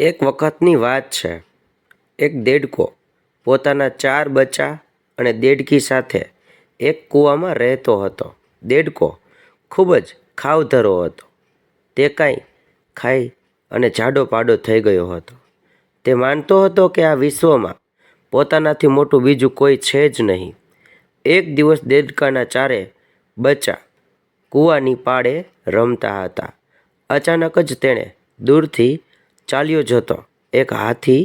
એક વખતની વાત છે. એક દેડકો પોતાના ચાર બચ્ચા અને દેડકી સાથે એક કૂવામાં રહેતો હતો. દેડકો ખૂબ જ ખાવધરો હતો. તે કાંઈ ખાઈ અને જાડો પાડો થઈ ગયો હતો. તે માનતો હતો કે આ વિશ્વમાં પોતાનાથી મોટું બીજું કોઈ છે જ નહીં. એક દિવસ દેડકાના ચારે બચ્ચા કૂવાની પાળે રમતા હતા. અચાનક જ તેણે દૂરથી ચાલ્યો જતો, એક હાથી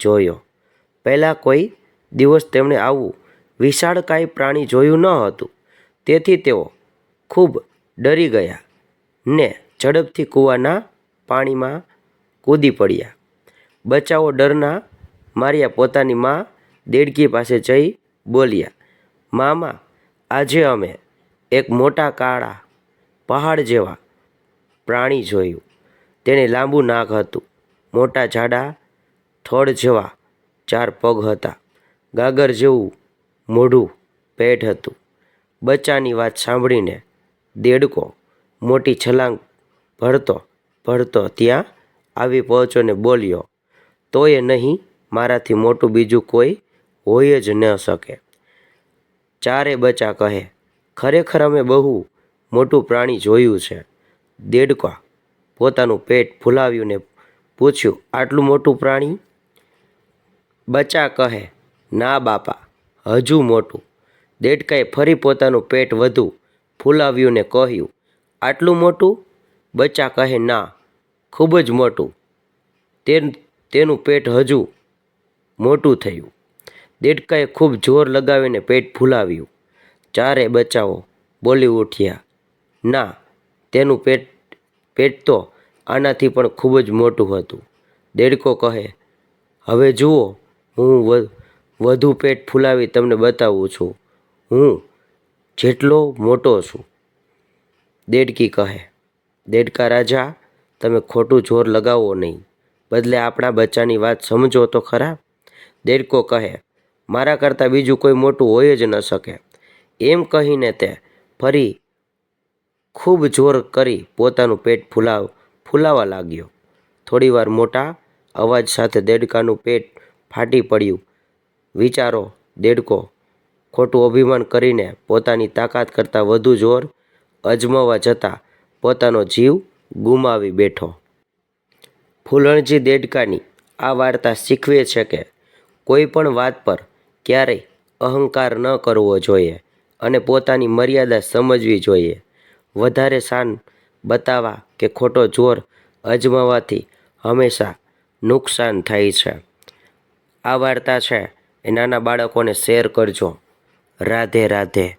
જોયો. પહેલાં કોઈ દિવસ તેમણે આવું વિશાળકાય પ્રાણી જોયું ન હતું. તેથી તેઓ ખૂબ ડરી ગયા ને ઝડપથી કૂવાના પાણીમાં કૂદી પડ્યા. બચાવો ડરના માર્યા પોતાની મા દેડકી પાસે જઈ બોલ્યા, મામા, આજે અમે એક મોટા કાળા પહાડ જેવા પ્રાણી જોયું. તેને લાંબુ નાક હતું. મોટા જાડા થડ જેવા ચાર પગ હતા. ગાગર જેવું મોઢું પેટ હતું. બચ્ચાની વાત સાંભળીને દેડકો મોટી છલાંગ ભરતો ભરતો ત્યાં આવી પહોંચ્યો ને બોલ્યો, તોય નહીં, મારાથી મોટું બીજું કોઈ હોય જ ન શકે. ચારે બચ્ચા કહે, ખરેખર અમે બહુ મોટું પ્રાણી જોયું છે. દેડકા પોતાનું પેટ ફૂલાવ્યું ને પૂછ્યું, આટલું મોટું પ્રાણી? બચ્ચા કહે, ના બાપા, હજુ મોટું. દેડકાએ ફરી પોતાનું પેટ વધુ ફૂલાવ્યું ને કહ્યું, આટલું મોટું? બચ્ચા કહે, ના, ખૂબ જ મોટું. તે તેનું પેટ હજુ મોટું થયું. દેડકાએ ખૂબ જોર લગાવીને પેટ ફૂલાવ્યું. ચારે બચ્ચાઓ બોલી ઉઠ્યા. ના, તેનું પેટ પેટ તો આનાથી પણ ખૂબ જ મોટું હતું. દેડકો કહે, હવે જુઓ, હું વધુ પેટ ફૂલાવી તમને બતાવું છું. હું જેટલો મોટો છું. દેડકી કહે, દેડકા રાજા, તમે ખોટું જોર લગાવો નહીં. બદલે આપણા બચ્ચાની વાત સમજો તો ખરા. દેડકો કહે, મારા કરતાં બીજું કોઈ મોટું હોય જ ન શકે. એમ કહીને તે ફરી ખૂબ જોર કરી પોતાનું પેટ ફૂલાવ ફૂલાવા લાગ્યો. થોડીવાર મોટા અવાજ સાથે દેડકાનું પેટ ફાટી પડ્યું. વિચારો, દેડકો, ખોટું અભિમાન કરીને પોતાની તાકાત કરતાં વધુ જોર અજમાવવા જતાં પોતાનો જીવ ગુમાવી બેઠો. ફૂલણજી દેડકાની આ વાર્તા શીખવે છે કે કોઈ પણ વાત પર ક્યારેય અહંકાર ન કરવો જોઈએ અને પોતાની મર્યાદા સમજવી જોઈએ. વધારે શાન બતાવવા કે ખોટો જોર અજમાવાથી હંમેશા નુકસાન થાય છે. આ વાર્તા છે. એ નાના બાળકોને શેર કરજો. રાધે રાધે.